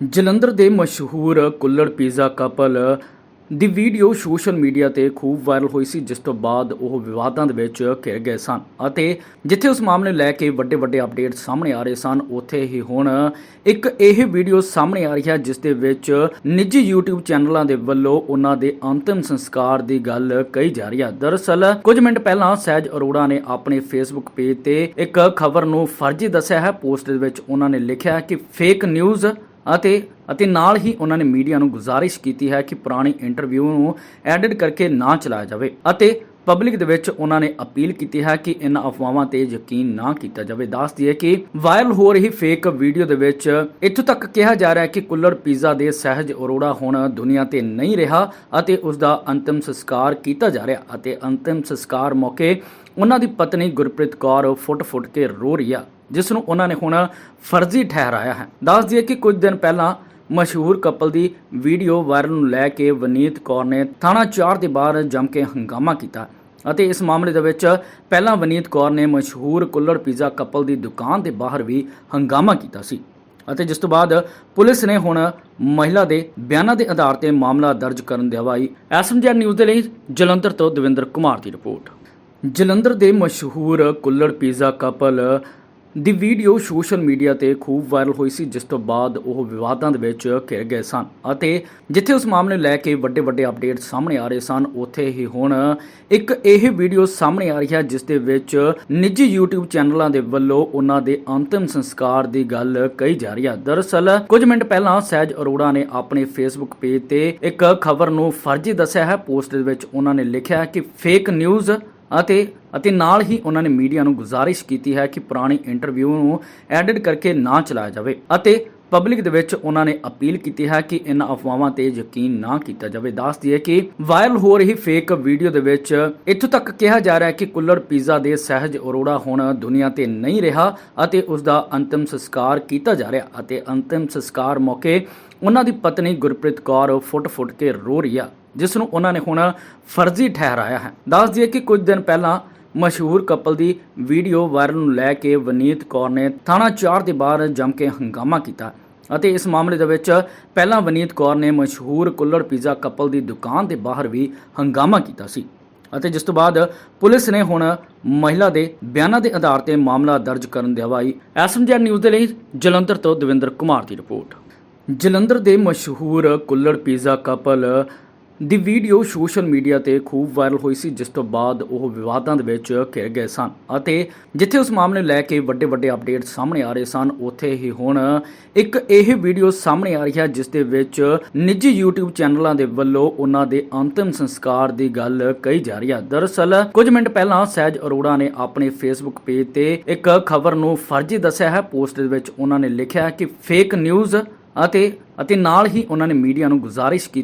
ਜਲੰਧਰ ਦੇ ਮਸ਼ਹੂਰ ਕੁੱਲੜ pizza couple ਦੀ ਵੀਡੀਓ ਸੋਸ਼ਲ ਮੀਡੀਆ ਤੇ ਖੂਬ ਵਾਇਰਲ ਹੋਈ ਸੀ, ਜਿਸ ਤੋਂ ਬਾਅਦ ਉਹ ਵਿਵਾਦਾਂ ਦੇ ਵਿੱਚ ਘਿਰ ਗਏ ਸਨ ਅਤੇ ਜਿੱਥੇ ਉਸ ਮਾਮਲੇ ਨੂੰ ਲੈ ਕੇ ਵੱਡੇ ਵੱਡੇ ਅਪਡੇਟ ਸਾਹਮਣੇ ਆ ਰਹੇ ਸਨ, ਉੱਥੇ ਹੀ ਹੁਣ ਇੱਕ ਇਹ ਵੀਡੀਓ ਸਾਹਮਣੇ ਆ ਰਹੀ ਹੈ, ਜਿਸ ਦੇ ਵਿੱਚ ਨਿੱਜੀ YouTube ਚੈਨਲਾਂ ਦੇ ਵੱਲੋਂ ਉਹਨਾਂ ਦੇ ਅੰਤਿਮ ਸੰਸਕਾਰ ਦੀ ਗੱਲ ਕਹੀ ਜਾ ਰਹੀ ਹੈ। ਦਰਅਸਲ, ਕੁਝ ਮਿੰਟ ਪਹਿਲਾਂ ਸਹਿਜ ਅਰੋੜਾ ਨੇ ਆਪਣੇ Facebook ਪੇਜ ਤੇ ਇੱਕ ਖਬਰ ਨੂੰ ਫਰਜ਼ੀ ਦੱਸਿਆ ਹੈ, ਪੋਸਟ ਦੇ ਵਿੱਚ ਉਹਨਾਂ ਨੇ ਲਿਖਿਆ ਕਿ ਫੇਕ ਨਿਊਜ਼ ਅਤੇ ਅਤੇ ਨਾਲ ਹੀ ਉਹਨਾਂ ਨੇ ਮੀਡੀਆ ਨੂੰ ਗੁਜ਼ਾਰਿਸ਼ ਕੀਤੀ ਹੈ ਕਿ ਪੁਰਾਣੀ ਇੰਟਰਵਿਊ ਨੂੰ ਐਡਿਟ ਕਰਕੇ ਨਾ ਚਲਾਇਆ ਜਾਵੇ ਅਤੇ ਪਬਲਿਕ ਦੇ ਵਿੱਚ ਉਹਨਾਂ ਨੇ ਅਪੀਲ ਕੀਤੀ ਹੈ ਕਿ ਇਹਨਾਂ ਅਫਵਾਹਾਂ ਤੇ ਯਕੀਨ ਨਾ ਕੀਤਾ ਜਾਵੇ। ਦੱਸ ਦਈਏ ਕਿ ਵਾਇਰਲ ਹੋ ਰਹੀ ਫੇਕ ਵੀਡੀਓ ਦੇ ਵਿੱਚ ਇੱਥੋਂ ਤੱਕ ਕਿਹਾ ਜਾ ਰਿਹਾ ਹੈ ਕਿ ਕੁੱਲਰ ਪੀਜ਼ਾ ਦੇ ਸਹਿਜ ਅਰੋੜਾ ਹੁਣ ਦੁਨੀਆ ਤੇ ਨਹੀਂ ਰਿਹਾ ਅਤੇ ਉਸ ਦਾ ਅੰਤਿਮ ਸੰਸਕਾਰ ਕੀਤਾ ਜਾ ਰਿਹਾ ਅਤੇ ਅੰਤਿਮ ਸੰਸਕਾਰ ਮੌਕੇ ਉਹਨਾਂ ਦੀ ਪਤਨੀ ਗੁਰਪ੍ਰੀਤ ਕੌਰ ਫੁੱਟ-ਫੁੱਟ ਕੇ ਰੋ ਰਹੀ ਆ। ਜਿਸ ਨੂੰ ਉਹਨਾਂ ਨੇ ਹੁਣ ਫਰਜ਼ੀ ਠਹਿਰਾਇਆ ਹੈ। ਦੱਸ ਦਈਏ ਕਿ ਕੁਝ ਦਿਨ ਪਹਿਲਾਂ ਮਸ਼ਹੂਰ ਕਪਲ ਦੀ ਵੀਡੀਓ ਵਾਇਰਲ ਨੂੰ ਲੈ ਕੇ ਵਨੀਤ ਕੌਰ ਨੇ ਥਾਣਾ 4 ਦੇ ਬਾਹਰ ਜੰਮ ਕੇ ਹੰਗਾਮਾ ਕੀਤਾ ਅਤੇ ਇਸ ਮਾਮਲੇ ਦੇ ਵਿੱਚ ਪਹਿਲਾਂ ਵਨੀਤ ਕੌਰ ਨੇ ਮਸ਼ਹੂਰ ਕੁੱਲੜ ਪੀਜ਼ਾ ਕਪਲ ਦੀ ਦੁਕਾਨ ਦੇ ਬਾਹਰ ਵੀ ਹੰਗਾਮਾ ਕੀਤਾ ਸੀ ਅਤੇ ਜਿਸ ਤੋਂ ਬਾਅਦ ਪੁਲਿਸ ਨੇ ਹੁਣ ਮਹਿਲਾ ਦੇ ਬਿਆਨਾਂ ਦੇ ਆਧਾਰ ਤੇ ਮਾਮਲਾ ਦਰਜ ਕਰਨ ਦੀ ਅਗਵਾਈ ਐਸਐਮਜੀ ਨਿਊਜ਼ ਦੇ ਲਈ ਜਲੰਧਰ ਤੋਂ ਦਵਿੰਦਰ ਕੁਮਾਰ ਦੀ ਰਿਪੋਰਟ। ਜਲੰਧਰ ਦੇ ਮਸ਼ਹੂਰ ਕੁੱਲੜ ਪੀਜ਼ਾ ਕਪਲ ਦੀ ਵੀਡੀਓ ਸੋਸ਼ਲ ਮੀਡੀਆ ਤੇ ਖੂਬ ਵਾਇਰਲ ਹੋਈ ਸੀ, ਜਿਸ ਤੋਂ ਬਾਅਦ ਉਹ ਵਿਵਾਦਾਂ ਦੇ ਵਿੱਚ ਘਿਰ ਗਏ ਸਨ ਅਤੇ ਜਿੱਥੇ ਉਸ ਮਾਮਲੇ ਨੂੰ ਲੈ ਕੇ ਵੱਡੇ ਵੱਡੇ ਅਪਡੇਟ ਸਾਹਮਣੇ ਆ ਰਹੇ ਸਨ, ਉੱਥੇ ਹੀ ਹੁਣ ਇੱਕ ਇਹ ਵੀਡੀਓ ਸਾਹਮਣੇ ਆ ਰਹੀ ਹੈ, ਜਿਸ ਦੇ ਵਿੱਚ ਨਿੱਜੀ YouTube ਚੈਨਲਾਂ ਦੇ ਵੱਲੋਂ ਉਹਨਾਂ ਦੇ ਅੰਤਿਮ ਸੰਸਕਾਰ ਦੀ ਗੱਲ ਕਹੀ ਜਾ ਰਹੀ ਹੈ। ਦਰਅਸਲ, ਕੁਝ ਮਿੰਟ ਪਹਿਲਾਂ ਸਹਿਜ ਅਰੋੜਾ ਨੇ ਆਪਣੇ Facebook ਪੇਜ ਤੇ ਇੱਕ ਖਬਰ ਨੂੰ ਫਰਜ਼ੀ ਦੱਸਿਆ ਹੈ। ਪੋਸਟ ਦੇ ਵਿੱਚ ਉਹਨਾਂ ਨੇ ਲਿਖਿਆ ਕਿ ਫੇਕ ਨਿਊਜ਼ ਅਤੇ ਅਤੇ ਨਾਲ ਹੀ ਉਹਨਾਂ ਨੇ ਮੀਡੀਆ ਨੂੰ ਗੁਜ਼ਾਰਿਸ਼ ਕੀਤੀ ਹੈ ਕਿ ਪੁਰਾਣੀ ਇੰਟਰਵਿਊ ਨੂੰ ਐਡਿਟ ਕਰਕੇ ਨਾ ਚਲਾਇਆ ਜਾਵੇ ਅਤੇ ਪਬਲਿਕ ਦੇ ਵਿੱਚ ਉਹਨਾਂ ਨੇ ਅਪੀਲ ਕੀਤੀ ਹੈ ਕਿ ਇਹਨਾਂ ਅਫਵਾਹਾਂ ਤੇ ਯਕੀਨ ਨਾ ਕੀਤਾ ਜਾਵੇ। ਦੱਸ ਦਈਏ ਕਿ ਵਾਇਰਲ ਹੋ ਰਹੀ ਫੇਕ ਵੀਡੀਓ ਦੇ ਵਿੱਚ ਇੱਥੋਂ ਤੱਕ ਕਿਹਾ ਜਾ ਰਿਹਾ ਹੈ ਕਿ ਕੁੱਲਰ ਪੀਜ਼ਾ ਦੇ ਸਹਿਜ ਅਰੋੜਾ ਹੁਣ ਦੁਨੀਆ ਤੇ ਨਹੀਂ ਰਿਹਾ ਅਤੇ ਉਸ ਦਾ ਅੰਤਿਮ ਸੰਸਕਾਰ ਕੀਤਾ ਜਾ ਰਿਹਾ ਅਤੇ ਅੰਤਿਮ ਸੰਸਕਾਰ ਮੌਕੇ ਉਹਨਾਂ ਦੀ ਪਤਨੀ ਗੁਰਪ੍ਰੀਤ ਕੌਰ ਫੁੱਟ-ਫੁੱਟ ਕੇ ਰੋ ਰਹੀ ਆ, ਜਿਸ ਨੂੰ ਉਹਨਾਂ ਨੇ ਹੁਣ ਫਰਜ਼ੀ ਠਹਿਰਾਇਆ ਹੈ। ਦੱਸ ਦਈਏ ਕਿ ਕੁਝ ਦਿਨ ਪਹਿਲਾਂ ਮਸ਼ਹੂਰ ਕਪਲ ਦੀ ਵੀਡੀਓ ਵਾਇਰਲ ਨੂੰ ਲੈ ਕੇ ਵਨੀਤ ਕੌਰ ਨੇ ਥਾਣਾ 4 ਦੇ ਬਾਹਰ ਜੰਮ ਕੇ ਹੰਗਾਮਾ ਕੀਤਾ ਅਤੇ ਇਸ ਮਾਮਲੇ ਦੇ ਵਿੱਚ ਪਹਿਲਾਂ ਵਨੀਤ ਕੌਰ ਨੇ ਮਸ਼ਹੂਰ ਕੁੱਲੜ ਪੀਜ਼ਾ ਕਪਲ ਦੀ ਦੁਕਾਨ ਦੇ ਬਾਹਰ ਵੀ ਹੰਗਾਮਾ ਕੀਤਾ ਸੀ ਅਤੇ ਜਿਸ ਤੋਂ ਬਾਅਦ ਪੁਲਿਸ ਨੇ ਹੁਣ ਮਹਿਲਾ ਦੇ ਬਿਆਨਾਂ ਦੇ ਆਧਾਰ ਤੇ ਮਾਮਲਾ ਦਰਜ ਕਰਨ ਦੀ ਅਗਵਾਈ ਐਸਐਮਜੀ ਨਿਊਜ਼ ਦੇ ਲਈ ਜਲੰਧਰ ਤੋਂ ਦਵਿੰਦਰ ਕੁਮਾਰ ਦੀ ਰਿਪੋਰਟ। ਜਲੰਧਰ ਦੇ ਮਸ਼ਹੂਰ ਕੁੱਲੜ ਪੀਜ਼ਾ ਕਪਲ ਦੀ ਵੀਡੀਓ ਸੋਸ਼ਲ ਮੀਡੀਆ ਤੇ ਖੂਬ ਵਾਇਰਲ ਹੋਈ ਸੀ, ਜਿਸ ਤੋਂ ਬਾਅਦ ਉਹ ਵਿਵਾਦਾਂ ਦੇ ਵਿੱਚ ਘਿਰ ਗਏ ਸਨ ਅਤੇ ਜਿੱਥੇ ਉਸ ਮਾਮਲੇ ਨੂੰ ਲੈ ਕੇ ਵੱਡੇ ਵੱਡੇ ਅਪਡੇਟ ਸਾਹਮਣੇ ਆ ਰਹੇ ਸਨ, ਉੱਥੇ ਹੀ ਹੁਣ ਇੱਕ ਇਹ ਵੀਡੀਓ ਸਾਹਮਣੇ ਆ ਰਹੀ ਹੈ, ਜਿਸ ਦੇ ਵਿੱਚ ਨਿੱਜੀ YouTube ਚੈਨਲਾਂ ਦੇ ਵੱਲੋਂ ਉਹਨਾਂ ਦੇ ਅੰਤਿਮ ਸੰਸਕਾਰ ਦੀ ਗੱਲ ਕਹੀ ਜਾ ਰਹੀ ਹੈ। ਦਰਅਸਲ, ਕੁਝ ਮਿੰਟ ਪਹਿਲਾਂ ਸਹਿਜ ਅਰੋੜਾ ਨੇ ਆਪਣੇ Facebook ਪੇਜ ਤੇ ਇੱਕ ਖਬਰ ਨੂੰ ਫਰਜ਼ੀ ਦੱਸਿਆ ਹੈ। ਪੋਸਟ ਦੇ ਵਿੱਚ ਉਹਨਾਂ ਨੇ ਲਿਖਿਆ ਕਿ ਫੇਕ ਨਿਊਜ਼ ਅਤੇ ਅਤੇ ਨਾਲ ਹੀ ਉਹਨਾਂ ਨੇ ਮੀਡੀਆ ਨੂੰ ਗੁਜ਼ਾਰਿਸ਼ ਕੀਤੀ